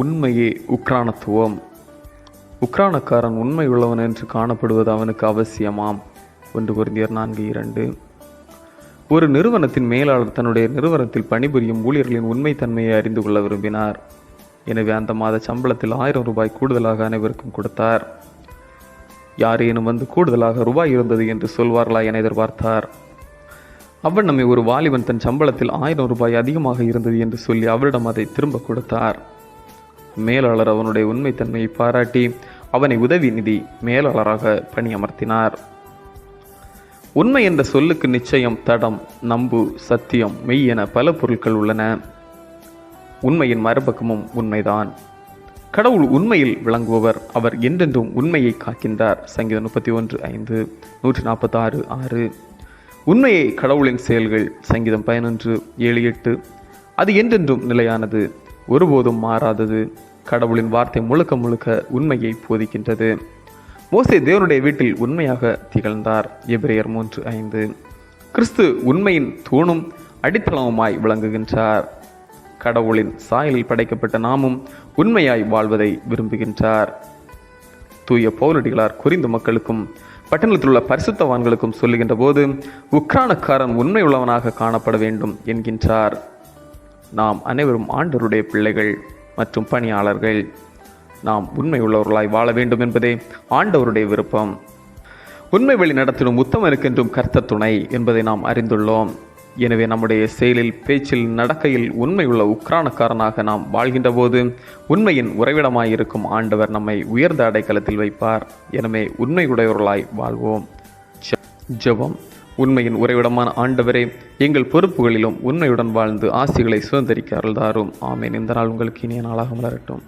உண்மையே உக்ரானத்துவம் உக்ரானக்காரன் உண்மை உள்ளவன் என்று காணப்படுவது அவனுக்கு அவசியமாம். ஒன்று குருந்தியர் நான்கு இரண்டு. ஒரு நிறுவனத்தின் மேலாளர் தன்னுடைய நிறுவனத்தில் பணிபுரியும் ஊழியர்களின் உண்மைத்தன்மையை அறிந்து கொள்ள விரும்பினார். எனவே அந்த மாத சம்பளத்தில் ஆயிரம் ரூபாய் கூடுதலாக அனைவருக்கும் கொடுத்தார். யாரேனும் வந்து கூடுதலாக ரூபாய் இருந்தது என்று சொல்வார்களா என எதிர்பார்த்தார். அவன் நம்மை ஒரு வாலிபன் தன் சம்பளத்தில் ஆயிரம் ரூபாய் அதிகமாக இருந்தது என்று சொல்லி அவரிடம் அதை திரும்ப கொடுத்தார். மேலாளர் அவனுடைய உண்மைத்தன்மையை பாராட்டி அவனை உதவி நிதி மேலாளராக பணியமர்த்தினார். உண்மை என்ற சொல்லுக்கு நிச்சயம் தடம் நம்பு சத்தியம் மெய் என பல பொருட்கள் உள்ளன. உண்மையின் மறுபக்கமும் உண்மைதான். கடவுள் உண்மையில் விளங்குபவர். அவர் என்றென்றும் உண்மையை காக்கின்றார். சங்கீதம் முப்பத்தி ஒன்று ஐந்து நூற்றி நாற்பத்தி ஆறு ஆறு. உண்மையை கடவுளின் செயல்கள். சங்கீதம் பதினொன்று ஏழு எட்டு. அது என்றென்றும் நிலையானது. ஒருபோதும் மாறாதது. கடவுளின் வார்த்தை முழுக்க முழுக்க உண்மையை போதிக்கின்றது. மோசே தேவனுடைய வீட்டில் உண்மையாக திகழ்ந்தார். எபிரேயர் மூன்று ஐந்து. கிறிஸ்து உண்மையின் தூணும் அடித்தளமுமாய் விளங்குகின்றார். கடவுளின் சாயலில் படைக்கப்பட்ட நாமும் உண்மையாய் வாழ்வதை விரும்புகின்றார். தூய பௌரடிகளார் குறிந்த மக்களுக்கும் பட்டணத்தில் உள்ள பரிசுத்தவான்களுக்கும் சொல்லுகின்ற போது உக்ரானக்காரன் உண்மை உள்ளவனாக காணப்பட வேண்டும் என்கின்றார். நாம் அனைவரும் ஆண்டவருடைய பிள்ளைகள் மற்றும் பணியாளர்கள். நாம் உண்மை உள்ளவர்களாய் வாழ வேண்டும் என்பதே ஆண்டவருடைய விருப்பம். உண்மை வழி நடத்திடும் உத்தமனுக்கென்றும் கர்த்த துணை என்பதை நாம் அறிந்துள்ளோம். எனவே நம்முடைய செயலில் பேச்சில் நடக்கையில் உண்மையுள்ள உக்ரானக்காரனாக நாம் வாழ்கின்ற போது உண்மையின் உறைவிடமாயிருக்கும் ஆண்டவர் நம்மை உயர்ந்த அடைக்கலத்தில் வைப்பார். எனவே உண்மையுடையவர்களாய் வாழ்வோம். ஜெபம். உண்மையின் உறைவிடமான ஆண்டவரே எங்கள் பொறுப்புகளிலும் உண்மையுடன் வாழ்ந்து ஆசிகளை சுதந்திரிக்க அருள்தாரும். ஆமேன். இந்த நாள் உங்களுக்கு இனிய நாளாக மலரட்டும்.